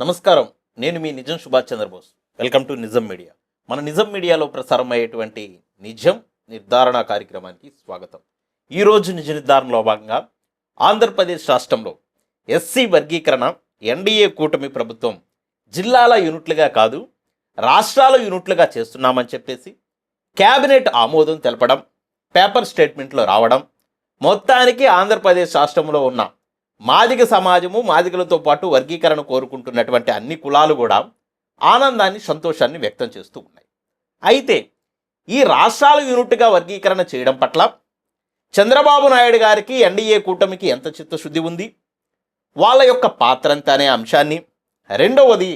నమస్కారం. నేను మీ Nijam Subhash Chandrabose. Welcome to Nijam media. మన నిజం మీడియాలో ప్రసారం అయ్యేటువంటి నిజం నిర్ధారణ కార్యక్రమానికి స్వాగతం. ఈరోజు నిజ నిర్ధారణలో భాగంగా ఆంధ్రప్రదేశ్ రాష్ట్రంలో ఎస్సీ వర్గీకరణ ఎన్డీఏ కూటమి ప్రభుత్వం జిల్లాల యూనిట్లుగా కాదు రాష్ట్రాల యూనిట్లుగా చేస్తున్నామని చెప్పేసి క్యాబినెట్ ఆమోదం తెలపడం పేపర్ స్టేట్మెంట్లో రావడం మొత్తానికి ఆంధ్రప్రదేశ్ రాష్ట్రంలో ఉన్న మాదిగ సమాజము మాదిగలతో పాటు వర్గీకరణ కోరుకుంటున్నటువంటి అన్ని కులాలు కూడా ఆనందాన్ని సంతోషాన్ని వ్యక్తం చేస్తూ ఉన్నాయి. అయితే ఈ రాష్ట్రాల యూనిట్గా వర్గీకరణ చేయడం పట్ల చంద్రబాబు నాయుడు గారికి ఎన్డీఏ కూటమికి ఎంత చిత్తశుద్ధి ఉంది? వాళ్ళ యొక్క పాత్ర ఎంత అనే అంశాన్ని. రెండవది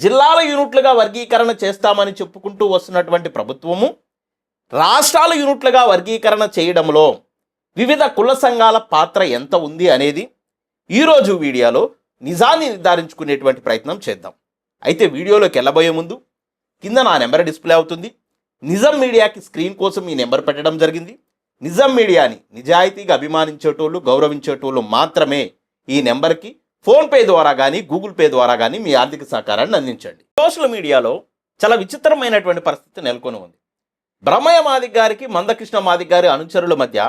జిల్లాల యూనిట్లుగా వర్గీకరణ చేస్తామని చెప్పుకుంటూ వస్తున్నటువంటి ప్రభుత్వము రాష్ట్రాల యూనిట్లుగా వర్గీకరణ చేయడంలో వివిధ కుల సంఘాల పాత్ర ఎంత ఉంది అనేది ఈరోజు వీడియోలో నిజాన్ని నిర్ధారించుకునేటువంటి ప్రయత్నం చేద్దాం. అయితే వీడియోలోకి వెళ్ళబోయే ముందు కింద నా నెంబర్ డిస్ప్లే అవుతుంది. నిజం మీడియాకి స్క్రీన్ కోసం ఈ నెంబర్ పెట్టడం జరిగింది. నిజం మీడియాని నిజాయితీగా అభిమానించేటోళ్ళు గౌరవించేటోళ్ళు మాత్రమే ఈ నెంబర్కి ఫోన్పే ద్వారా కానీ గూగుల్ పే ద్వారా కానీ మీ ఆర్థిక సహకారాన్ని అందించండి. సోషల్ మీడియాలో చాలా విచిత్రమైనటువంటి పరిస్థితి నెలకొని ఉంది. బ్రహ్మయ్య మాదిక్ గారికి మందకృష్ణ మాదిక్ గారి అనుచరుల మధ్య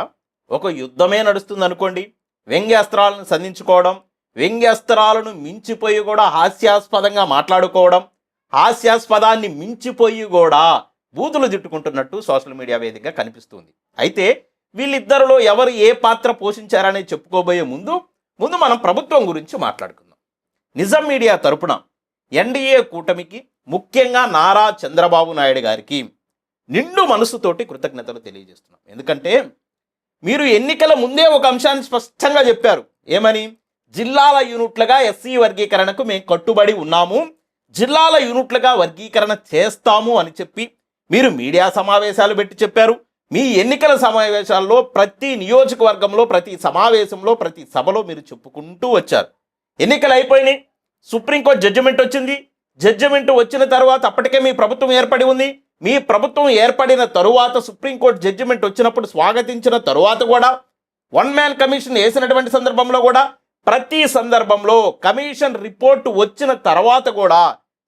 ఒక యుద్ధమే నడుస్తుంది అనుకోండి వ్యంగ్యాస్త్రాలను సంధించుకోవడం వ్యంగ్యాస్త్రాలను మించిపోయి కూడా హాస్యాస్పదంగా మాట్లాడుకోవడం హాస్యాస్పదాన్ని మించిపోయి కూడా బూతులు తిట్టుకుంటున్నట్టు సోషల్ మీడియా వేదికగా కనిపిస్తుంది. అయితే వీళ్ళిద్దరిలో ఎవరు ఏ పాత్ర పోషించారని చెప్పుకోబోయే ముందు ముందు మనం ప్రభుత్వం గురించి మాట్లాడుకుందాం. నిజం మీడియా తరపున ఎన్డీఏ కూటమికి ముఖ్యంగా నారా చంద్రబాబు నాయుడు గారికి నిండు మనసుతోటి కృతజ్ఞతలు తెలియజేస్తున్నాం. ఎందుకంటే మీరు ఎన్నికల ముందే ఒక అంశాన్ని స్పష్టంగా చెప్పారు. ఏమని? జిల్లాల యూనిట్లుగా ఎస్సీ వర్గీకరణకు మేము కట్టుబడి ఉన్నాము. జిల్లాల యూనిట్లుగా వర్గీకరణ చేస్తాము అని చెప్పి మీరు మీడియా సమావేశాలు పెట్టి చెప్పారు. మీ ఎన్నికల సమావేశాల్లో ప్రతి నియోజకవర్గంలో ప్రతి సమావేశంలో ప్రతి సభలో మీరు చెప్పుకుంటూ వచ్చారు. ఎన్నికలు అయిపోయినాయి. సుప్రీంకోర్టు జడ్జిమెంట్ వచ్చింది. జడ్జిమెంట్ వచ్చిన తర్వాత అప్పటికే మీ ప్రభుత్వం ఏర్పడి ఉంది. మీ ప్రభుత్వం ఏర్పడిన తరువాత సుప్రీంకోర్టు జడ్జిమెంట్ వచ్చినప్పుడు స్వాగతించిన తరువాత కూడా వన్ మ్యాన్ కమిషన్ వేసినటువంటి సందర్భంలో కూడా ప్రతి సందర్భంలో కమిషన్ రిపోర్టు వచ్చిన తర్వాత కూడా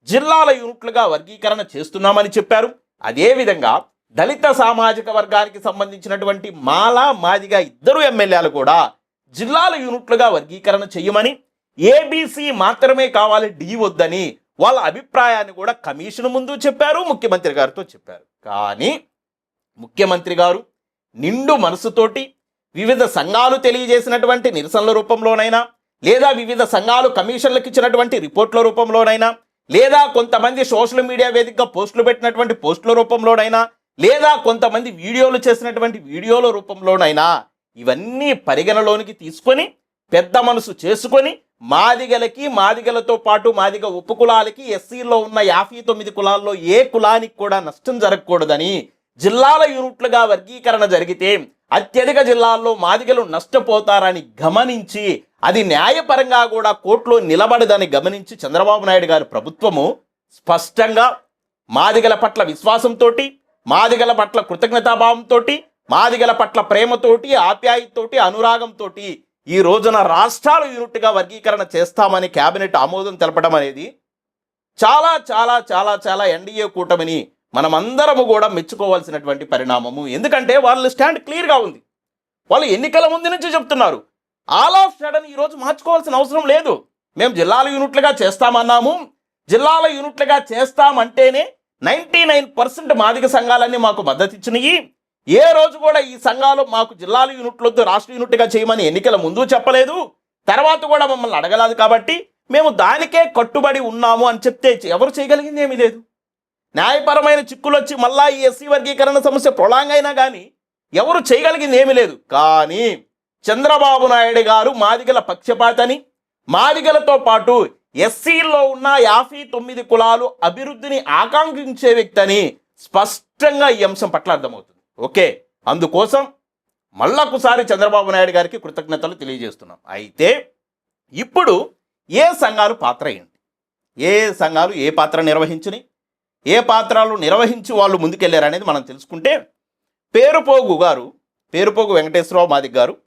జిల్లాల యూనిట్లుగా వర్గీకరణ చేస్తున్నామని చెప్పారు. అదేవిధంగా దళిత సామాజిక వర్గానికి సంబంధించినటువంటి మాల మాదిగా ఇద్దరు ఎమ్మెల్యేలు కూడా జిల్లాల యూనిట్లుగా వర్గీకరణ చేయమని ఏబీసీ మాత్రమే కావాలి డి వద్దని వాళ్ళ అభిప్రాయాన్ని కూడా కమిషన్ ముందు చెప్పారు ముఖ్యమంత్రి గారితో చెప్పారు. కానీ ముఖ్యమంత్రి గారు నిండు మనసుతోటి వివిధ సంఘాలు తెలియజేసినటువంటి నిరసనల రూపంలోనైనా లేదా వివిధ సంఘాలు కమిషన్లకు ఇచ్చినటువంటి రిపోర్ట్ల రూపంలోనైనా లేదా కొంతమంది సోషల్ మీడియా వేదికగా పోస్టులు పెట్టినటువంటి పోస్టుల రూపంలోనైనా లేదా కొంతమంది వీడియోలు చేసినటువంటి వీడియోల రూపంలోనైనా ఇవన్నీ పరిగణలోనికి తీసుకొని పెద్ద మనసు చేసుకొని మాదిగలకి మాదిగలతో పాటు మాదిగ ఉపకులాలకి ఎస్సీలో ఉన్న యాభై తొమ్మిది కులాల్లో ఏ కులానికి కూడా నష్టం జరగకూడదని జిల్లాల యూనిట్లుగా వర్గీకరణ జరిగితే అత్యధిక జిల్లాల్లో మాదిగలు నష్టపోతారని గమనించి అది న్యాయపరంగా కూడా కోర్టులో నిలబడదని గమనించి చంద్రబాబు నాయుడు గారి ప్రభుత్వము స్పష్టంగా మాదిగల పట్ల విశ్వాసంతో మాదిగల పట్ల కృతజ్ఞతాభావంతో మాదిగల పట్ల ప్రేమతోటి ఆప్యాయతోటి అనురాగంతో ఈ రోజున రాష్ట్రాల యూనిట్గా వర్గీకరణ చేస్తామని కేబినెట్ ఆమోదం తెలపడం అనేది చాలా చాలా చాలా చాలా ఎన్డీఏ కూటమిని మనమందరము కూడా మెచ్చుకోవాల్సినటువంటి పరిణామము. ఎందుకంటే వాళ్ళ స్టాండ్ క్లియర్గా ఉంది. వాళ్ళు ఎన్నికల ముందు నుంచి చెప్తున్నారు. ఆల్ ఆఫ్ సడన్ ఈరోజు మార్చుకోవాల్సిన అవసరం లేదు. మేము జిల్లాల యూనిట్లుగా చేస్తామన్నాము. జిల్లాల యూనిట్లుగా చేస్తామంటేనే నైంటీ నైన్ పర్సెంట్ మాదిక సంఘాలన్నీ మాకు మద్దతు ఇచ్చినాయి ఏ రోజు కూడా ఈ సంఘాలు మాకు జిల్లాల యూనిట్లొద్దు రాష్ట్ర యూనిట్గా చేయమని ఎన్నికల ముందు చెప్పలేదు. తర్వాత కూడా మమ్మల్ని అడగలేదు కాబట్టి మేము దానికే కట్టుబడి ఉన్నాము అని చెప్తే ఎవరు చేయగలిగింది ఏమీ లేదు. న్యాయపరమైన చిక్కులు వచ్చి మళ్ళా ఈ ఎస్సీ వర్గీకరణ సమస్య ప్రొలాంగ్ అయినా కానీ ఎవరు చేయగలిగింది ఏమీ లేదు. కానీ చంద్రబాబు నాయుడు గారు మాదిగల పక్షపాతని మాదిగలతో పాటు ఎస్సీలో ఉన్న యాభై తొమ్మిది కులాలు అభివృద్ధిని ఆకాంక్షించే వ్యక్తి అని స్పష్టంగా ఈ అంశం పట్ల అర్థమవుతుంది. ఓకే. అందుకోసం మళ్ళొకసారి చంద్రబాబు నాయుడు గారికి కృతజ్ఞతలు తెలియజేస్తున్నాం. అయితే ఇప్పుడు ఏ సంఘాలు పాత్ర ఏంటి? ఏ సంఘాలు ఏ పాత్ర నిర్వహించుని ఏ పాత్రలు నిర్వహించి వాళ్ళు ముందుకెళ్ళారనేది మనం తెలుసుకుంటే పేరుపోగు గారు పేరుపోగు వెంకటేశ్వరరావు మాదిక్ గారు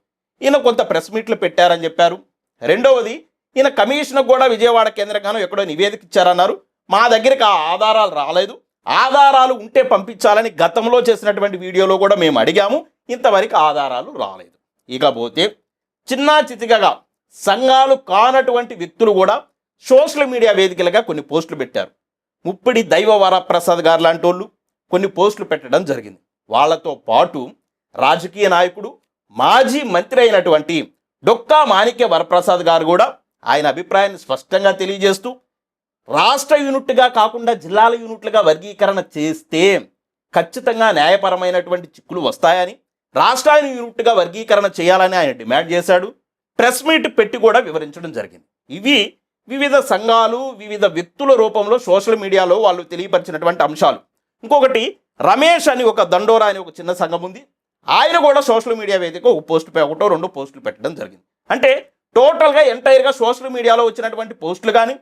ఈయన కొంత ప్రెస్ మీట్లు పెట్టారని చెప్పారు. రెండవది ఈయన కమిషన్ కూడా విజయవాడ కేంద్రంగానో ఎక్కడో నివేదిక ఇచ్చారన్నారు. మా దగ్గరికి ఆ ఆధారాలు రాలేదు. ఆధారాలు ఉంటే పంపించాలని గతంలో చేసినటువంటి వీడియోలో కూడా మేము అడిగాము. ఇంతవరకు ఆధారాలు రాలేదు. ఇకపోతే చిన్నా చితికగా సంఘాలు కానటువంటి వ్యక్తులు కూడా సోషల్ మీడియా వేదికలుగా కొన్ని పోస్టులు పెట్టారు. ముప్పిడి దైవ వరప్రసాద్ గారు లాంటి వాళ్ళు కొన్ని పోస్టులు పెట్టడం జరిగింది. వాళ్ళతో పాటు రాజకీయ నాయకుడు మాజీ మంత్రి అయినటువంటి డొక్కా మాణిక్య వరప్రసాద్ గారు కూడా ఆయన అభిప్రాయాన్ని స్పష్టంగా తెలియజేస్తూ రాష్ట్ర యూనిట్గా కాకుండా జిల్లాల యూనిట్లుగా వర్గీకరణ చేస్తే ఖచ్చితంగా న్యాయపరమైనటువంటి చిక్కులు వస్తాయని రాష్ట్రాన్ని యూనిట్గా వర్గీకరణ చేయాలని ఆయన డిమాండ్ చేశాడు. ప్రెస్ మీట్ పెట్టి కూడా వివరించడం జరిగింది. ఇవి వివిధ సంఘాలు వివిధ వ్యక్తుల రూపంలో సోషల్ మీడియాలో వాళ్ళు తెలియపరిచినటువంటి అంశాలు. ఇంకొకటి రమేష్ అని ఒక దండోరా అని ఒక చిన్న సంఘం ఉంది. ఆయన కూడా సోషల్ మీడియా వేదిక ఒక పోస్ట్ ఒకటో రెండు పోస్టులు పెట్టడం జరిగింది. అంటే టోటల్గా ఎంటైర్గా సోషల్ మీడియాలో వచ్చినటువంటి పోస్టులు కానీ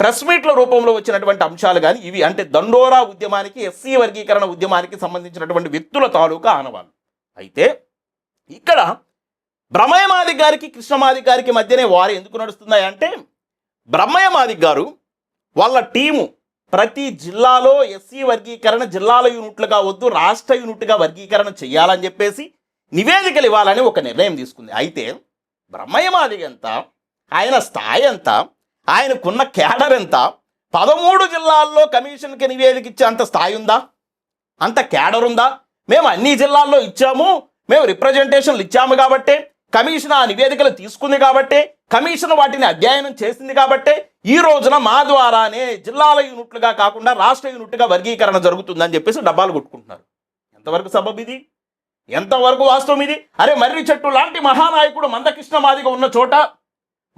ప్రెస్ మీట్ల రూపంలో వచ్చినటువంటి అంశాలు కానీ ఇవి అంటే దండోరా ఉద్యమానికి ఎస్సీ వర్గీకరణ ఉద్యమానికి సంబంధించినటువంటి వ్యక్తుల తాలూకా ఆనవాళ్ళు అయితే ఇక్కడ బ్రహ్మయ్యమాది గారికి కృష్ణమాది గారికి మధ్యనే వారు ఎందుకు నడుస్తున్నాయి అంటే బ్రహ్మయ్యమాది గారు వాళ్ళ టీము ప్రతి జిల్లాలో ఎస్సీ వర్గీకరణ జిల్లాల యూనిట్లుగా వద్దు రాష్ట్ర యూనిట్గా వర్గీకరణ చేయాలని చెప్పేసి నివేదికలు ఇవ్వాలని ఒక నిర్ణయం తీసుకుంది. అయితే బ్రహ్మయ్యమాది ఎంత ఆయన స్థాయి ఎంత ఆయనకున్న క్యాడర్ ఎంత? పదమూడు జిల్లాల్లో కమిషన్కి నివేదిక ఇచ్చే అంత స్థాయి ఉందా? అంత క్యాడర్ ఉందా? మేము అన్ని జిల్లాల్లో ఇచ్చాము మేము రిప్రజెంటేషన్లు ఇచ్చాము కాబట్టే కమిషన్ ఆ నివేదికలు తీసుకుంది కాబట్టే కమిషన్ వాటిని అధ్యయనం చేసింది కాబట్టే ఈ రోజున మా ద్వారానే జిల్లాల యూనిట్లుగా కాకుండా రాష్ట్ర యూనిట్గా వర్గీకరణ జరుగుతుందని చెప్పేసి డబ్బాలు కొట్టుకుంటున్నారు. ఎంతవరకు సబబ్ ఇది? ఎంతవరకు వాస్తవం ఇది? అరే మర్రి చెట్టు లాంటి మహానాయకుడు మందకృష్ణ మాదిగ ఉన్న చోట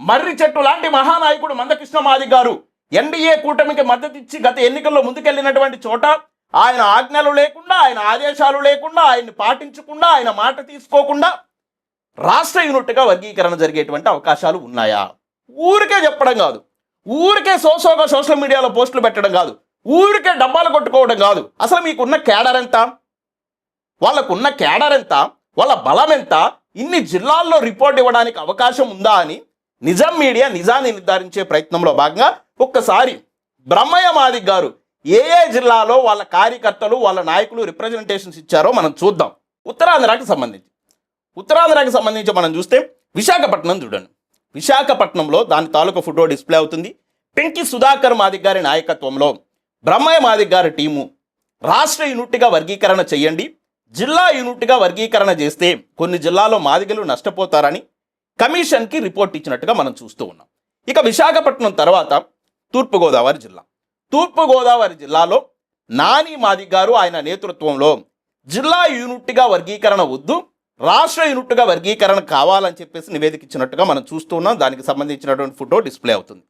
మర్రి చెట్టు లాంటి మహానాయకుడు మందకృష్ణ మాది గారు ఎన్డీఏ కూటమికి మద్దతిచ్చి గత ఎన్నికల్లో ముందుకెళ్ళినటువంటి చోట ఆయన ఆజ్ఞలు లేకుండా ఆయన ఆదేశాలు లేకుండా ఆయన్ని పాటించకుండా ఆయన మాట తీసుకోకుండా రాష్ట్ర యూనిట్గా వర్గీకరణ జరిగేటువంటి అవకాశాలు ఉన్నాయా? ఊరికే చెప్పడం కాదు. ఊరికే సోసోగా సోషల్ మీడియాలో పోస్టులు పెట్టడం కాదు. ఊరికే డబ్బాలు కొట్టుకోవడం కాదు. అసలు మీకున్న కేడర్ ఎంత? వాళ్ళకున్న కేడర్ ఎంత? వాళ్ళ బలం ఎంత? ఇన్ని జిల్లాల్లో రిపోర్ట్ ఇవ్వడానికి అవకాశం ఉందా అని నిజం మీడియా నిజాన్ని నిర్ధారించే ప్రయత్నంలో భాగంగా ఒక్కసారి బ్రహ్మయ్య మాదిక్ గారు ఏ ఏ జిల్లాలో వాళ్ళ కార్యకర్తలు వాళ్ళ నాయకులు రిప్రజెంటేషన్స్ ఇచ్చారో మనం చూద్దాం. ఉత్తరాంధ్రకి సంబంధించి. ఉత్తరాంధ్రకి సంబంధించి మనం చూస్తే విశాఖపట్నం చూడండి. విశాఖపట్నంలో దాని తాలూకా ఫోటో డిస్ప్లే అవుతుంది. పెంకి సుధాకర్ మాదిక్ గారి నాయకత్వంలో బ్రహ్మయ్య మాదిక్ గారి టీము రాష్ట్ర యూనిట్గా వర్గీకరణ చేయండి. జిల్లా యూనిట్గా వర్గీకరణ చేస్తే కొన్ని జిల్లాలో మాదిగలు నష్టపోతారని కమిషన్కి రిపోర్ట్ ఇచ్చినట్టుగా మనం చూస్తూ ఉన్నాం. ఇక విశాఖపట్నం తర్వాత తూర్పుగోదావరి జిల్లా. తూర్పుగోదావరి జిల్లాలో నాని మాది గారు ఆయన నేతృత్వంలో జిల్లా యూనిట్గా వర్గీకరణ వద్దు రాష్ట్ర యూనిట్గా వర్గీకరణ కావాలని చెప్పేసి నివేదిక ఇచ్చినట్టుగా మనం చూస్తూ ఉన్నాం. దానికి సంబంధించినటువంటి ఫోటో డిస్ప్లే అవుతుంది.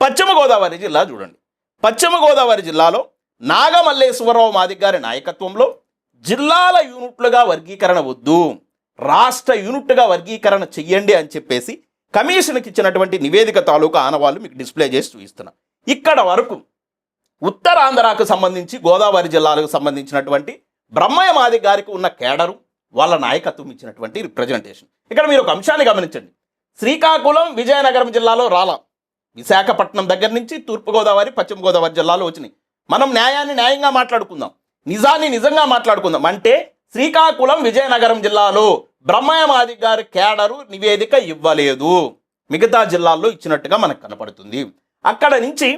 పశ్చిమ గోదావరి జిల్లా చూడండి. పశ్చిమ గోదావరి జిల్లాలో నాగమల్లేశ్వరరావు మాదిగ్ గారి నాయకత్వంలో జిల్లాల యూనిట్లుగా వర్గీకరణ వద్దు. రాష్ట్ర యూనిట్గా వర్గీకరణ చెయ్యండి అని చెప్పేసి కమిషన్కి ఇచ్చినటువంటి నివేదిక తాలూకా ఆనవాళ్ళు మీకు డిస్ప్లే చేసి చూపిస్తున్నాం. ఇక్కడ వరకు ఉత్తరాంధ్రకు సంబంధించి గోదావరి జిల్లాలకు సంబంధించినటువంటి బ్రహ్మయ్య మాది గారికి ఉన్న కేడరు వాళ్ళ నాయకత్వం ఇచ్చినటువంటి రిప్రజెంటేషన్ ఇక్కడ మీరు ఒక అంశాన్ని గమనించండి. శ్రీకాకుళం విజయనగరం జిల్లాలో రాలా విశాఖపట్నం దగ్గర నుంచి తూర్పుగోదావరి పశ్చిమ గోదావరి జిల్లాలో వచ్చినాయి. మనం న్యాయాన్ని న్యాయంగా మాట్లాడుకుందాం. నిజాన్ని నిజంగా మాట్లాడుకుందాం. అంటే శ్రీకాకుళం విజయనగరం జిల్లాలో బ్రహ్మయ్య మాది గారి కేడరు నివేదిక ఇవ్వలేదు. మిగతా జిల్లాల్లో ఇచ్చినట్టుగా మనకు కనపడుతుంది. అక్కడ నుంచి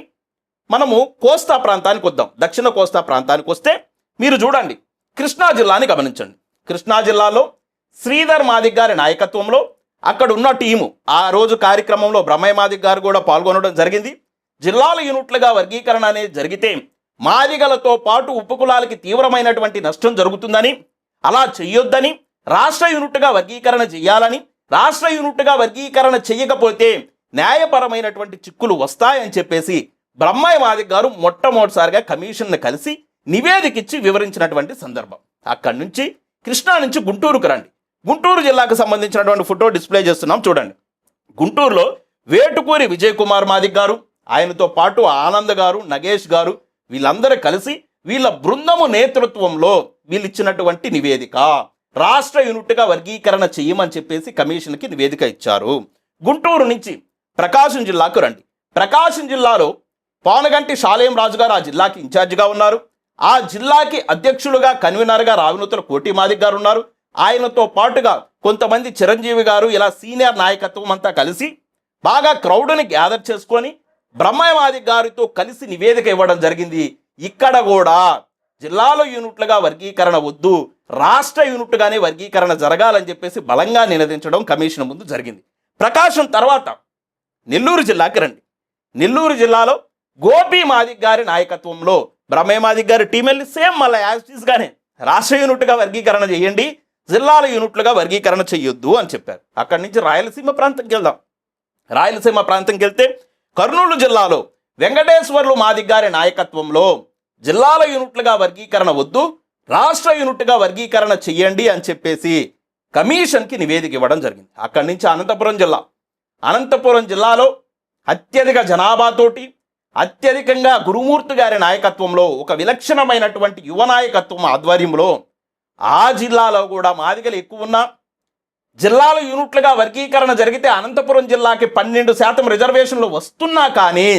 మనము కోస్తా ప్రాంతానికి వద్దాం. దక్షిణ కోస్తా ప్రాంతానికి వస్తే మీరు చూడండి. కృష్ణా జిల్లాని గమనించండి. కృష్ణా జిల్లాలో శ్రీధర్ మాదిక్ గారి నాయకత్వంలో అక్కడ ఉన్న టీము ఆ రోజు కార్యక్రమంలో బ్రహ్మయ్య మాదిక్ గారు కూడా పాల్గొనడం జరిగింది. జిల్లాల యూనిట్లుగా వర్గీకరణ అనేది జరిగితే మాదిగలతో పాటు ఉపకులాలకి తీవ్రమైనటువంటి నష్టం జరుగుతుందని అలా చెయ్యొద్దని రాష్ట్ర యూనిట్గా వర్గీకరణ చేయాలని రాష్ట్ర యూనిట్గా వర్గీకరణ చేయకపోతే న్యాయపరమైనటువంటి చిక్కులు వస్తాయని చెప్పేసి బ్రహ్మయ్య మాదిక్ గారు మొట్టమొదటిసారిగా కమిషన్ను కలిసి నివేదిక ఇచ్చి వివరించినటువంటి సందర్భం. అక్కడి నుంచి కృష్ణా నుంచి గుంటూరుకు రండి. గుంటూరు జిల్లాకు సంబంధించినటువంటి ఫోటో డిస్ప్లే చేస్తున్నాం చూడండి. గుంటూరులో వేటుకూరి విజయ్ కుమార్ మాదిక్ గారు ఆయనతో పాటు ఆనంద్ గారు నగేష్ గారు వీళ్ళందరూ కలిసి వీళ్ళ బృందము నేతృత్వంలో వీళ్ళు ఇచ్చినటువంటి నివేదిక. రాష్ట్ర యూనిట్గా వర్గీకరణ చేయమని చెప్పేసి కమిషన్కి నివేదిక ఇచ్చారు. గుంటూరు నుంచి ప్రకాశం జిల్లాకు రండి. ప్రకాశం జిల్లాలో పానగంటి షాలేం రాజు గారు ఆ జిల్లాకి ఇన్ఛార్జిగా ఉన్నారు. ఆ జిల్లాకి అధ్యక్షులుగా కన్వీనర్గా రావినూతుల కోటి మాదిక్ గారు ఉన్నారు. ఆయనతో పాటుగా కొంతమంది చిరంజీవి గారు ఇలా సీనియర్ నాయకత్వం అంతా కలిసి బాగా క్రౌడ్ని గ్యాదర్ చేసుకొని బ్రహ్మయ్య మాదిక్ గారితో కలిసి నివేదిక ఇవ్వడం జరిగింది. ఇక్కడ కూడా జిల్లాలో యూనిట్లుగా వర్గీకరణ వద్దు రాష్ట్ర యూనిట్గానే వర్గీకరణ జరగాలని చెప్పేసి బలంగా నినదించడం కమిషన్ ముందు జరిగింది. ప్రకాశం తర్వాత నెల్లూరు జిల్లాకి రండి. నెల్లూరు జిల్లాలో గోపి మాదిక్ గారి నాయకత్వంలో బ్రహ్మయ్య మాదిక్ గారి టీం వెళ్ళి సేమ్ మళ్ళీ యాజ్టీస్గానే రాష్ట్ర యూనిట్గా వర్గీకరణ చేయండి జిల్లాల యూనిట్లుగా వర్గీకరణ చేయొద్దు అని చెప్పారు. అక్కడి నుంచి రాయలసీమ ప్రాంతంకి వెళ్దాం. రాయలసీమ ప్రాంతంకి వెళ్తే కర్నూలు జిల్లాలో వెంకటేశ్వర్లు మాదిక్ గారి నాయకత్వంలో జిల్లాల యూనిట్లుగా వర్గీకరణ వద్దు రాష్ట్ర యూనిట్గా వర్గీకరణ చెయ్యండి అని చెప్పేసి కమిషన్కి నివేదిక ఇవ్వడం జరిగింది. అక్కడి నుంచి అనంతపురం జిల్లా. అనంతపురం జిల్లాలో అత్యధిక జనాభాతోటి అత్యధికంగా గురుమూర్తి గారి నాయకత్వంలో ఒక విలక్షణమైనటువంటి యువ నాయకత్వం ఆధ్వర్యంలో ఆ జిల్లాలో కూడా మాదిగలు ఎక్కువ ఉన్నా జిల్లాల యూనిట్లుగా వర్గీకరణ జరిగితే అనంతపురం జిల్లాకి పన్నెండు శాతం రిజర్వేషన్లు వస్తున్నా కానీ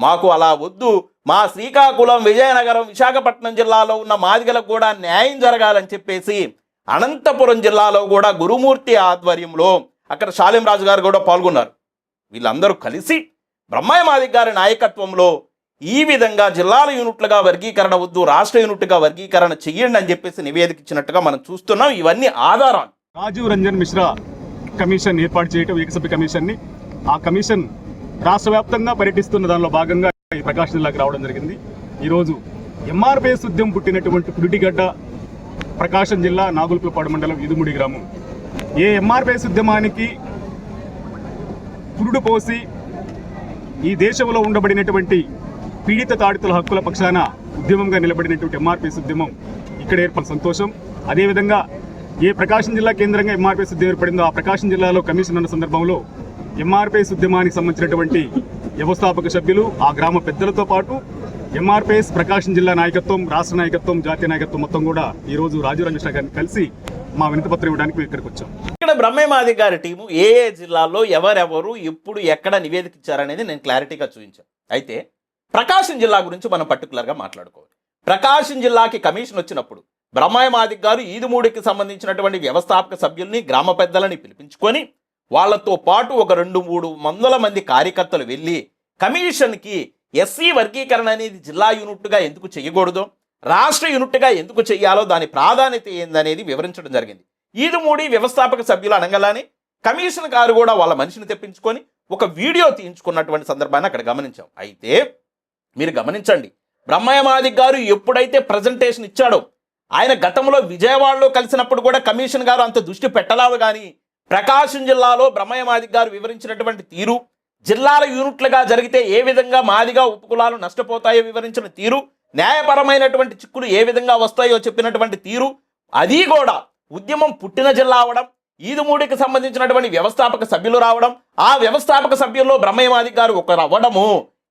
మాకు అలా వద్దు. మా శ్రీకాకుళం విజయనగరం విశాఖపట్నం జిల్లాలో ఉన్న మాదిగలకు కూడా న్యాయం జరగాలని చెప్పేసి అనంతపురం జిల్లాలో కూడా గురుమూర్తి ఆధ్వర్యంలో అక్కడ రాజు గారు కూడా పాల్గొన్నారు. వీళ్ళందరూ కలిసి బ్రహ్మయ్య మాదిక్ గారి నాయకత్వంలో ఈ విధంగా జిల్లాల యూనిట్లుగా వర్గీకరణ వద్దు రాష్ట్ర యూనిట్గా వర్గీకరణ చెయ్యండి అని చెప్పేసి నివేదిక ఇచ్చినట్టుగా మనం చూస్తున్నాం. ఇవన్నీ ఆధారాలు. రాజీవ్ రంజన్ మిశ్రా కమిషన్ ఏర్పాటు చేయటం ఏకసభ్య కమిషన్ని. ఆ కమిషన్ రాష్ట్ర వ్యాప్తంగా పర్యటిస్తున్న దానిలో భాగంగా ఈ ప్రకాశం జిల్లాకి రావడం జరిగింది. ఈరోజు ఎంఆర్పిఎస్ ఉద్యమం పుట్టినటువంటి పురిటిగడ్డ ప్రకాశం జిల్లా నాగులపులపాడు మండలం ఇదుముడి గ్రామం. ఏ ఎంఆర్పిఎస్ ఉద్యమానికి పురుడు పోసి ఈ దేశంలో ఉండబడినటువంటి పీడిత తాడితుల హక్కుల పక్షాన ఉద్యమంగా నిలబడినటువంటి ఎంఆర్పిఎస్ ఉద్యమం ఇక్కడ ఏర్పడిన సంతోషం. అదేవిధంగా ఏ ప్రకాశం జిల్లా కేంద్రంగా ఎంఆర్పిఎస్ ఉద్యమం ఏర్పడిందో ఆ ప్రకాశం జిల్లాలో కమిషన్ ఉన్న సందర్భంలో ఎంఆర్పిఎస్ ఉద్యమానికి సంబంధించినటువంటి వ్యవస్థాపక సభ్యులు ఆ గ్రామ పెద్దలతో పాటు ఎంఆర్పిఎస్ ప్రకాశం జిల్లా నాయకత్వం రాష్ట్ర నాయకత్వం జాతీయ నాయకత్వం మొత్తం కూడా ఈ రోజు రాజు రమేష్ గారిని కలిసి మా వినతిపత్రం ఇవ్వడానికి ఇక్కడికి వచ్చాం. ఇక్కడ బ్రహ్మమాది గారి టీము ఏ ఏ జిల్లాలో ఎవరెవరు ఎప్పుడు ఎక్కడ నివేదిక ఇచ్చారనేది నేను క్లారిటీగా చూపించాను. అయితే ప్రకాశం జిల్లా గురించి మనం పర్టికులర్గా మాట్లాడుకోవాలి. ప్రకాశం జిల్లాకి కమిషన్ వచ్చినప్పుడు బ్రహ్మయ్య మాదిక్ గారు ఈదుమూడికి సంబంధించినటువంటి వ్యవస్థాపక సభ్యుల్ని గ్రామ పెద్దలని పిలిపించుకొని వాళ్ళతో పాటు ఒక రెండు మూడు వందల మంది కార్యకర్తలు వెళ్ళి కమిషన్కి ఎస్సీ వర్గీకరణ అనేది జిల్లా యూనిట్గా ఎందుకు చేయకూడదు? రాష్ట్ర యూనిట్గా ఎందుకు చేయాలో దాని ప్రాధాన్యత ఏందనేది వివరించడం జరిగింది. ఈదుమూడి వ్యవస్థాపక సభ్యులు అనగానే కమిషన్ గారు కూడా వాళ్ళ మనిషిని తెప్పించుకొని ఒక వీడియో తీయించుకున్నటువంటి సందర్భాన్ని అక్కడ గమనించాం. అయితే మీరు గమనించండి బ్రహ్మయ్య మాదిక్ గారు ఎప్పుడైతే ప్రజెంటేషన్ ఇచ్చాడో ఆయన గతంలో విజయవాడలో కలిసినప్పుడు కూడా కమిషన్ గారు అంత దృష్టి పెట్టలేదు కానీ ప్రకాశం జిల్లాలో బ్రహ్మయ్య మాదిక్ గారు వివరించినటువంటి తీరు జిల్లాల యూనిట్లుగా జరిగితే ఏ విధంగా మాదిగా ఉపకులాలు నష్టపోతాయో వివరించిన తీరు న్యాయపరమైనటువంటి చిక్కులు ఏ విధంగా వస్తాయో చెప్పినటువంటి తీరు అది కూడా ఉద్యమం పుట్టిన జిల్లా అవడం ఈదుమూడికి సంబంధించినటువంటి వ్యవస్థాపక సభ్యులు రావడం ఆ వ్యవస్థాపక సభ్యుల్లో బ్రహ్మయ్య మాదిక్ గారు ఒకరు అవ్వడము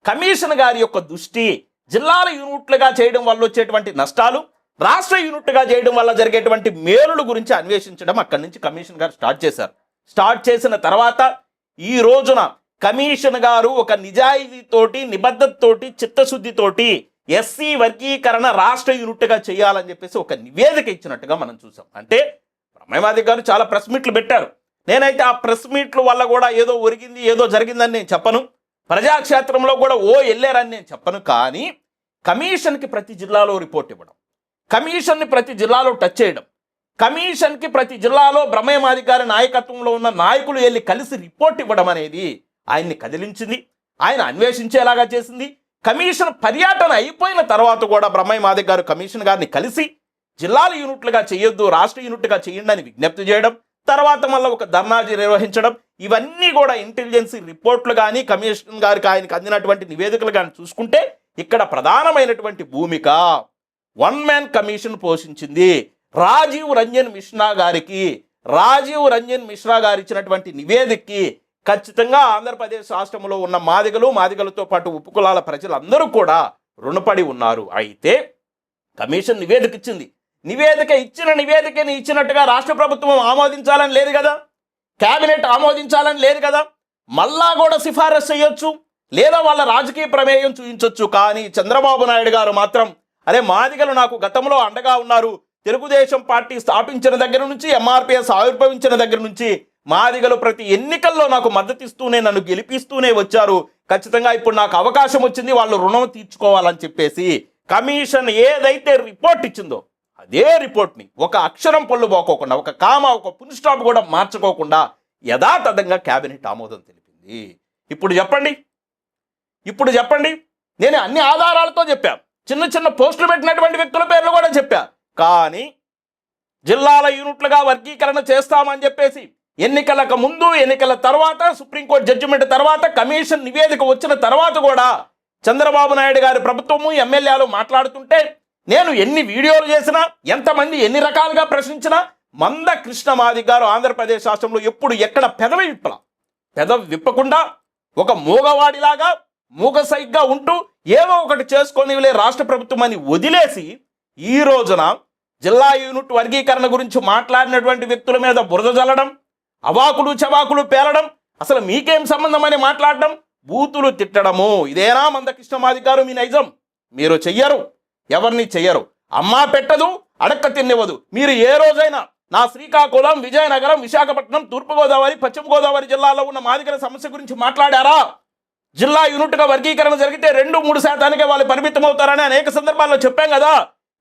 కమిషన్ గారి యొక్క దృష్టి జిల్లాల యూనిట్లుగా చేయడం వల్ల వచ్చేటువంటి నష్టాలు రాష్ట్ర యూనిట్గా చేయడం వల్ల జరిగేటువంటి మేలుల గురించి అన్వేషించడం అక్కడి నుంచి కమిషన్ గారు స్టార్ట్ చేశారు. స్టార్ట్ చేసిన తర్వాత ఈ రోజున కమిషన్ గారు ఒక నిజాయితీతోటి నిబద్ధతతోటి చిత్తశుద్ధితోటి ఎస్సీ వర్గీకరణ రాష్ట్ర యూనిట్గా చేయాలని చెప్పేసి ఒక నివేదిక ఇచ్చినట్టుగా మనం చూసాం. అంటే బ్రహ్మమాది గారు చాలా ప్రెస్ మీట్లు పెట్టారు. నేనైతే ఆ ప్రెస్ మీట్ల వల్ల కూడా ఏదో ఒరిగింది ఏదో జరిగిందని నేను చెప్పను. ప్రజాక్షేత్రంలో కూడా ఓ వెళ్ళారని నేను చెప్పను. కానీ కమిషన్కి ప్రతి జిల్లాలో రిపోర్ట్ ఇవ్వడం. కమిషన్ని ప్రతి జిల్లాలో టచ్ చేయడం కమిషన్కి ప్రతి జిల్లాలో బ్రహ్మయమాధికారి నాయకత్వంలో ఉన్న నాయకులు వెళ్ళి కలిసి రిపోర్ట్ ఇవ్వడం అనేది ఆయన్ని కదిలించింది ఆయన అన్వేషించేలాగా చేసింది. కమిషన్ పర్యటన అయిపోయిన తర్వాత కూడా బ్రహ్మయ్య మాదిక్ గారు కమిషన్ గారిని కలిసి జిల్లాల యూనిట్లుగా చేయొద్దు రాష్ట్ర యూనిట్గా చేయండి అని విజ్ఞప్తి చేయడం తర్వాత మళ్ళీ ఒక ధర్నా నిర్వహించడం ఇవన్నీ కూడా ఇంటెలిజెన్సీ రిపోర్ట్లు కానీ కమిషన్ గారికి ఆయనకు అందినటువంటి నివేదికలు కానీ చూసుకుంటే ఇక్కడ ప్రధానమైనటువంటి భూమిక. వన్ మ్యాన్ కమిషన్ పోషించింది. రాజీవ్ రంజన్ మిశ్రా గారికి రాజీవ్ రంజన్ మిశ్రా గారు ఇచ్చినటువంటి నివేదికకి ఖచ్చితంగా ఆంధ్రప్రదేశ్ రాష్ట్రంలో ఉన్న మాదిగలు మాదిగలతో పాటు ఉపకులాల ప్రజలందరూ కూడా రుణపడి ఉన్నారు. అయితే కమిషన్ నివేదిక ఇచ్చింది నివేదిక ఇచ్చిన నివేదికని ఇచ్చినట్టుగా రాష్ట్ర ప్రభుత్వం ఆమోదించాలని లేదు కదా? కేబినెట్ ఆమోదించాలని లేదు కదా? మళ్ళా కూడా సిఫారసు చేయొచ్చు లేదా వాళ్ళ రాజకీయ ప్రమేయం చూపించవచ్చు కానీ చంద్రబాబు నాయుడు గారు మాత్రం అరే మాదిగలు నాకు గతంలో అండగా ఉన్నారు. తెలుగుదేశం పార్టీ స్థాపించిన దగ్గర నుంచి ఎంఆర్పిఎస్ ఆవిర్భవించిన దగ్గర నుంచి మాదిగలు ప్రతి ఎన్నికల్లో నాకు మద్దతిస్తూనే నన్ను గెలిపిస్తూనే వచ్చారు. ఖచ్చితంగా ఇప్పుడు నాకు అవకాశం వచ్చింది వాళ్ళు రుణం తీర్చుకోవాలని చెప్పేసి కమిషన్ ఏదైతే రిపోర్ట్ ఇచ్చిందో అదే రిపోర్ట్ని ఒక అక్షరం పళ్ళు పోకోకుండా ఒక కామ ఒక పుల్ స్టాప్ కూడా మార్చుకోకుండా యథాతథంగా క్యాబినెట్ ఆమోదం తెలిపింది. ఇప్పుడు చెప్పండి. ఇప్పుడు చెప్పండి. నేను అన్ని ఆధారాలతో చెప్పాను. చిన్న చిన్న పోస్టులు పెట్టినటువంటి వ్యక్తుల పేర్లు కూడా చెప్పా. కానీ జిల్లాల యూనిట్లుగా వర్గీకరణ చేస్తామని చెప్పేసి ఎన్నికలకు ముందు ఎన్నికల తర్వాత సుప్రీంకోర్టు జడ్జిమెంట్ తర్వాత కమిషన్ నివేదిక వచ్చిన తర్వాత కూడా చంద్రబాబు నాయుడు గారి ప్రభుత్వము ఎమ్మెల్యేలు మాట్లాడుతుంటే నేను ఎన్ని వీడియోలు చేసినా ఎంతమంది ఎన్ని రకాలుగా ప్రశ్నించినా మంద కృష్ణమాది గారు ఆంధ్రప్రదేశ్ రాష్ట్రంలో ఎప్పుడు ఎక్కడ పెదవి విప్పల. పెదవి విప్పకుండా ఒక మూగవాడిలాగా మూగసైగ్గా ఉంటూ ఏవో ఒకటి చేసుకొని వెళ్ళే రాష్ట్ర ప్రభుత్వం అని వదిలేసి ఈ రోజున జిల్లా యూనిట్ వర్గీకరణ గురించి మాట్లాడినటువంటి వ్యక్తుల మీద బురద జల్లడం అవాకులు చవాకులు పేలడం అసలు మీకేం సంబంధం అని మాట్లాడడం బూతులు తిట్టడము. ఇదేనా మందకృష్ణమాది గారు మీ నైజం? మీరు చెయ్యరు. ఎవరిని చెయ్యరు. అమ్మా పెట్టదు అడక్క తిన్నివ్వదు. మీరు ఏ రోజైనా నా శ్రీకాకుళం విజయనగరం విశాఖపట్నం తూర్పుగోదావరి పశ్చిమ గోదావరి జిల్లాలో ఉన్న మాదిగల సమస్య గురించి మాట్లాడారా? జిల్లా యూనిట్గా వర్గీకరణ జరిగితే రెండు మూడు శాతానికే వాళ్ళు పరిమితం అవుతారని అనేక సందర్భాల్లో చెప్పాం కదా.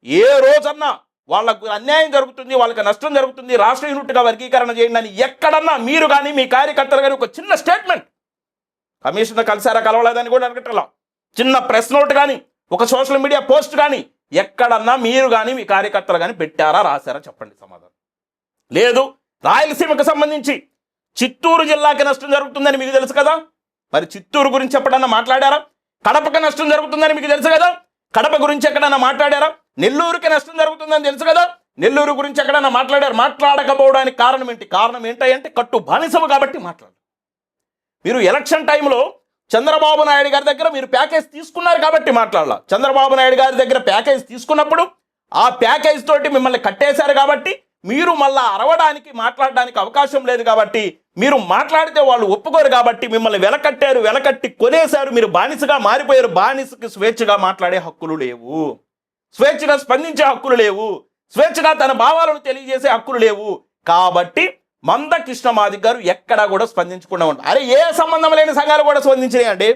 ఏ రోజన్నా వాళ్ళకు అన్యాయం జరుగుతుంది వాళ్ళకి నష్టం జరుగుతుంది రాష్ట్ర యూనిట్గా వర్గీకరణ చేయండి అని ఎక్కడన్నా మీరు కానీ మీ కార్యకర్తలు కానీ ఒక చిన్న స్టేట్మెంట్ కమిషనర్ కలిసారా కలవలేదని కూడా అడగట్లా చిన్న ప్రెస్ నోట్ కానీ ఒక సోషల్ మీడియా పోస్ట్ కానీ ఎక్కడన్నా మీరు కానీ మీ కార్యకర్తలు కానీ పెట్టారా రాశారా చెప్పండి సమాధానం. లేదు రాయలసీమకు సంబంధించి చిత్తూరు జిల్లాకి నష్టం జరుగుతుందని మీకు తెలుసు కదా. మరి చిత్తూరు గురించి ఎప్పుడన్నా మాట్లాడారా? కడపకి నష్టం జరుగుతుందని మీకు తెలుసు కదా? కడప గురించి ఎక్కడన్నా మాట్లాడారా? నెల్లూరుకి నష్టం జరుగుతుందని తెలుసు కదా? నెల్లూరు గురించి ఎక్కడన్నా మాట్లాడారు? మాట్లాడకపోవడానికి కారణం ఏంటి? కారణం ఏంటంటే కట్టు బానిసము కాబట్టి మాట్లాడు మీరు ఎలక్షన్ టైంలో చంద్రబాబు నాయుడు గారి దగ్గర మీరు ప్యాకేజ్ తీసుకున్నారు కాబట్టి మాట్లాడాల. చంద్రబాబు నాయుడు గారి దగ్గర ప్యాకేజ్ తీసుకున్నప్పుడు ఆ ప్యాకేజ్ తోటి మిమ్మల్ని కట్టేశారు కాబట్టి మీరు మళ్ళా అరవడానికి మాట్లాడడానికి అవకాశం లేదు కాబట్టి మీరు మాట్లాడితే వాళ్ళు ఒప్పుకోరు కాబట్టి మిమ్మల్ని వెలకట్టారు వెలకట్టి కొనేశారు మీరు బానిసగా మారిపోయారు. బానిసకి స్వేచ్ఛగా మాట్లాడే హక్కులు లేవు. స్వేచ్ఛగా స్పందించే హక్కులు లేవు. స్వేచ్ఛగా తన భావాలను తెలియజేసే హక్కులు లేవు. కాబట్టి మంద కృష్ణమాది గారు ఎక్కడా కూడా స్పందించకుండా ఉంటారు. అరే ఏ సంబంధం లేని సంఘాలు కూడా స్పందించినాయండి?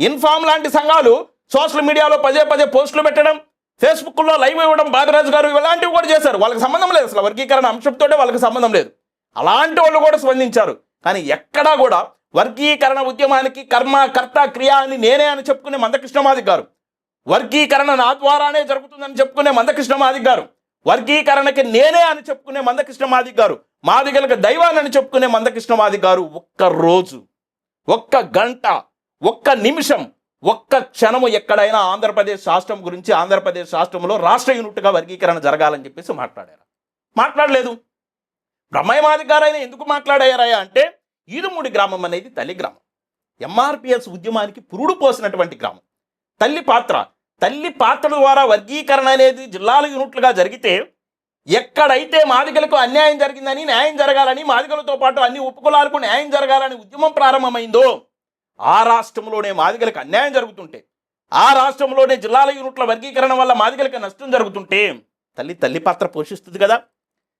ఇన్ఫామ్ లాంటి సంఘాలు సోషల్ మీడియాలో పదే పదే పోస్టులు పెట్టడం ఫేస్బుక్లో లైవ్ ఇవ్వడం బాలరాజు గారు ఇలాంటివి కూడా చేశారు. వాళ్ళకి సంబంధం లేదు అసలు. వర్గీకరణ అంశంతోటే వాళ్ళకి సంబంధం లేదు. అలాంటి వాళ్ళు కూడా స్పందించారు. కానీ ఎక్కడా కూడా వర్గీకరణ ఉద్యమానికి కర్మ కర్త క్రియ అని నేనే అని చెప్పుకునే మందకృష్ణమాది గారు. వర్గీకరణ నా ద్వారానే జరుగుతుందని చెప్పుకునే మందకృష్ణమాది గారు. వర్గీకరణకి నేనే అని చెప్పుకునే మందకృష్ణమాది గారు. మాదిగలకు దైవాన్ని చెప్పుకునే మందకృష్ణమాది గారు ఒక్క రోజు ఒక్క గంట ఒక్క నిమిషం ఒక్క క్షణము ఎక్కడైనా ఆంధ్రప్రదేశ్ రాష్ట్రం గురించి ఆంధ్రప్రదేశ్ రాష్ట్రంలో రాష్ట్ర యూనిట్గా వర్గీకరణ జరగాలని చెప్పేసి మాట్లాడారు. మాట్లాడలేదు. బ్రహ్మయమాధికారైన ఎందుకు మాట్లాడారయ్యా అంటే ఈదుమూడి గ్రామం అనేది తల్లి గ్రామం. ఎంఆర్పిఎస్ ఉద్యమానికి పురుడు పోసినటువంటి గ్రామం. తల్లి పాత్ర. తల్లి పాత్ర ద్వారా వర్గీకరణ అనేది జిల్లాల యూనిట్లుగా జరిగితే ఎక్కడైతే మాదిగలకు అన్యాయం జరిగిందని న్యాయం జరగాలని మాదిగలతో పాటు అన్ని ఉపకులాలకు న్యాయం జరగాలని ఉద్యమం ప్రారంభమైందో ఆ రాష్ట్రంలోనే మాదిగలకు అన్యాయం జరుగుతుంటే ఆ రాష్ట్రంలోనే జిల్లాల యూనిట్ల వర్గీకరణ వల్ల మాదిగలకు నష్టం జరుగుతుంటే తల్లి తల్లి పాత్ర పోషిస్తుంది కదా.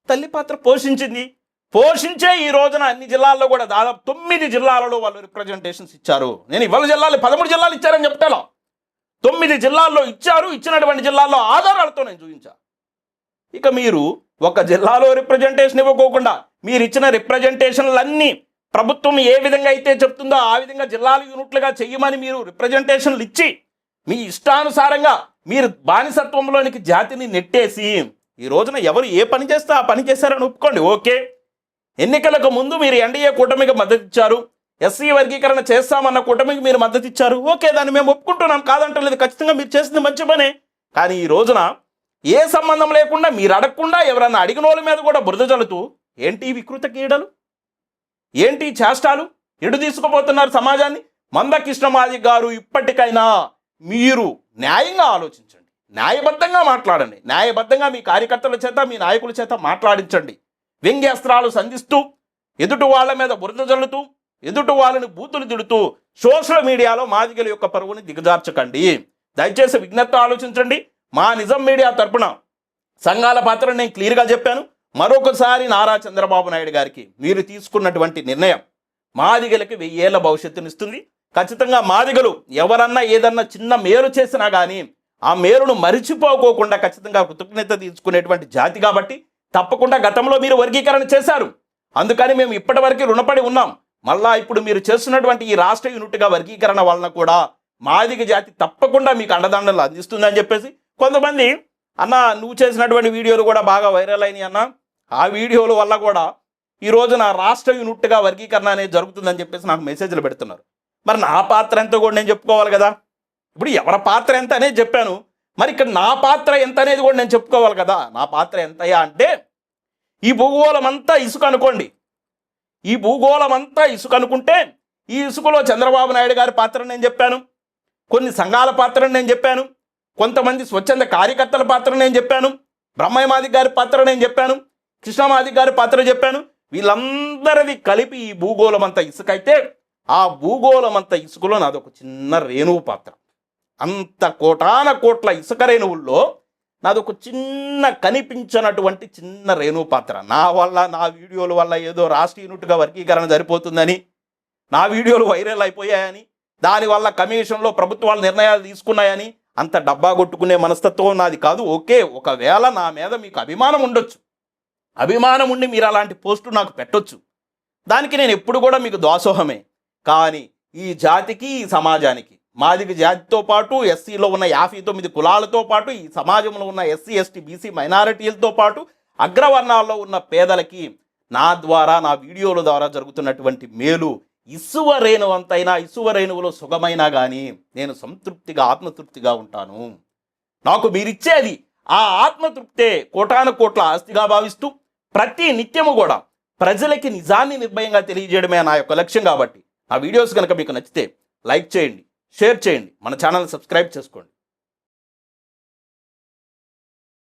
తల్లి పాత్ర పోషించింది. పోషించే ఈ రోజున అన్ని జిల్లాల్లో కూడా దాదాపు తొమ్మిది జిల్లాలలో వాళ్ళు రిప్రజెంటేషన్స్ ఇచ్చారు. నేను ఇవాళ జిల్లాలు పదమూడు జిల్లాలు ఇచ్చారని చెప్తాను. తొమ్మిది జిల్లాల్లో ఇచ్చారు ఇచ్చినటువంటి జిల్లాల్లో ఆధారాలతో నేను చూపించా. ఇక మీరు ఒక జిల్లాలో రిప్రజెంటేషన్ ఇవ్వకోకుండా మీరు ఇచ్చిన రిప్రజెంటేషన్లన్నీ ప్రభుత్వం ఏ విధంగా అయితే చెప్తుందో ఆ విధంగా జిల్లాలు యూనిట్లుగా చెయ్యమని మీరు రిప్రజెంటేషన్లు ఇచ్చి మీ ఇష్టానుసారంగా మీరు బానిసత్వంలోనికి జాతిని నెట్టేసి ఈ రోజున ఎవరు ఏ పని చేస్తే ఆ పని చేశారని ఒప్పుకోండి ఓకే? ఎన్నికలకు ముందు మీరు ఎన్డీఏ కూటమికి మద్దతు ఇచ్చారు ఎస్సీ వర్గీకరణ చేస్తామన్న కూటమికి మీరు మద్దతు ఇచ్చారు ఓకే దాన్ని మేము ఒప్పుకుంటున్నాం కాదంటలేదు ఖచ్చితంగా మీరు చేసింది మంచి పనే. కానీ ఈ రోజున ఏ సంబంధం లేకుండా మీరు అడగకుండా ఎవరన్నా అడిగిన వాళ్ళ మీద కూడా బురద చల్లుతూ ఏంటి ఈ వికృత క్రీడలు ఏంటి చేష్టాలు? ఎటు తీసుకుపోతున్నారు సమాజాన్ని? మందకృష్ణమాది గారు ఇప్పటికైనా మీరు న్యాయంగా ఆలోచించండి. న్యాయబద్ధంగా మాట్లాడండి. న్యాయబద్ధంగా మీ కార్యకర్తల చేత మీ నాయకుల చేత మాట్లాడించండి. వ్యంగ్యాస్త్రాలు సంధిస్తూ ఎదుటి వాళ్ళ మీద బురద జల్లుతూ ఎదుటి వాళ్ళని బూతులు తిడుతూ సోషల్ మీడియాలో మాదిగల యొక్క పరువుని దిగజార్చకండి. దయచేసి విజ్ఞప్తి ఆలోచించండి. మా నిజం మీడియా తరపున సంఘాల పాత్ర నేను క్లియర్గా చెప్పాను. మరొకసారి నారా చంద్రబాబు నాయుడు గారికి మీరు తీసుకున్నటువంటి నిర్ణయం మాదిగలకి వెయ్యేళ్ళ భవిష్యత్తునిస్తుంది. ఖచ్చితంగా మాదిగలు ఎవరన్నా ఏదన్నా చిన్న మేలు చేసినా కానీ ఆ మేలును మరిచిపోకోకుండా ఖచ్చితంగా కృతజ్ఞత తీసుకునేటువంటి జాతి కాబట్టి తప్పకుండా గతంలో మీరు వర్గీకరణ చేశారు. అందుకని మేము ఇప్పటివరకు రుణపడి ఉన్నాం. మళ్ళా ఇప్పుడు మీరు చేస్తున్నటువంటి ఈ రాష్ట్ర యూనిట్గా వర్గీకరణ వలన కూడా మాదిగ జాతి తప్పకుండా మీకు అండదండలు అందిస్తుందని చెప్పేసి కొంతమంది అన్న నువ్వు చేసినటువంటి వీడియోలు కూడా బాగా వైరల్ అయినాయి అన్న ఆ వీడియోల వల్ల కూడా ఈ నా రాష్ట్ర యూనిట్గా వర్గీకరణ అనేది జరుగుతుందని చెప్పేసి నాకు మెసేజ్లు పెడుతున్నారు. మరి నా పాత్ర ఎంతో కూడా నేను చెప్పుకోవాలి కదా? ఇప్పుడు ఎవరి పాత్ర ఎంత అనేది చెప్పాను. మరి ఇక్కడ నా పాత్ర ఎంత అనేది కూడా నేను చెప్పుకోవాలి కదా? నా పాత్ర ఎంతయ్యా అంటే ఈ భూగోళం అంతా ఇసుక అనుకోండి. ఈ భూగోళం అంతా ఇసుక అనుకుంటే ఈ ఇసుకలో చంద్రబాబు నాయుడు గారి పాత్ర నేను చెప్పాను. కొన్ని సంఘాల పాత్రను నేను చెప్పాను. కొంతమంది స్వచ్ఛంద కార్యకర్తల పాత్ర నేను చెప్పాను. బ్రహ్మయ్యమాది గారి పాత్ర నేను చెప్పాను. కృష్ణమాది గారి పాత్ర చెప్పాను. వీళ్ళందరిది కలిపి ఈ భూగోళం అంతా ఇసుక అయితే ఆ భూగోళం అంతా ఇసుకలో నాదొక చిన్న రేణువు పాత్ర. అంత కోటాన కోట్ల ఇసుక రేణువుల్లో నాదొక చిన్న కనిపించనటువంటి చిన్న రేణువు పాత్ర. నా వల్ల నా వీడియోల వల్ల ఏదో రాష్ట్ర యూనిట్గా వర్గీకరణ సరిపోతుందని నా వీడియోలు వైరల్ అయిపోయాయని దానివల్ల కమిషన్లో ప్రభుత్వాలు నిర్ణయాలు తీసుకున్నాయని అంత డబ్బా కొట్టుకునే మనస్తత్వం నాది కాదు. ఓకే ఒకవేళ నా మీద మీకు అభిమానం ఉండొచ్చు. అభిమానం ఉండి మీరు అలాంటి పోస్టు నాకు పెట్టొచ్చు. దానికి నేను ఎప్పుడు కూడా మీకు దాసోహమే. కానీ ఈ జాతికి ఈ సమాజానికి మాదిగ జాతితో పాటు ఎస్సీలో ఉన్న యాభై తొమ్మిది కులాలతో పాటు ఈ సమాజంలో ఉన్న ఎస్సీ ఎస్టీ బీసీ మైనారిటీలతో పాటు అగ్రవర్ణాల్లో ఉన్న పేదలకి నా ద్వారా నా వీడియోల ద్వారా జరుగుతున్నటువంటి మేలు ఇసువ రేణువంతైనా ఇసువ రేణువులో సుఖమైనా కానీ నేను సంతృప్తిగా ఆత్మతృప్తిగా ఉంటాను. నాకు మీరిచ్చేది ఆ ఆత్మతృప్తే కోటాను కోట్ల ఆస్తిగా భావిస్తూ ప్రతి నిత్యము కూడా ప్రజలకి నిజాన్ని నిర్భయంగా తెలియజేయడమే నా యొక్క లక్ష్యం కాబట్టి. ఆ వీడియోస్ కనుక మీకు నచ్చితే లైక్ చేయండి షేర్ చేయండి. మన ఛానల్ సబ్స్క్రైబ్ చేసుకోండి.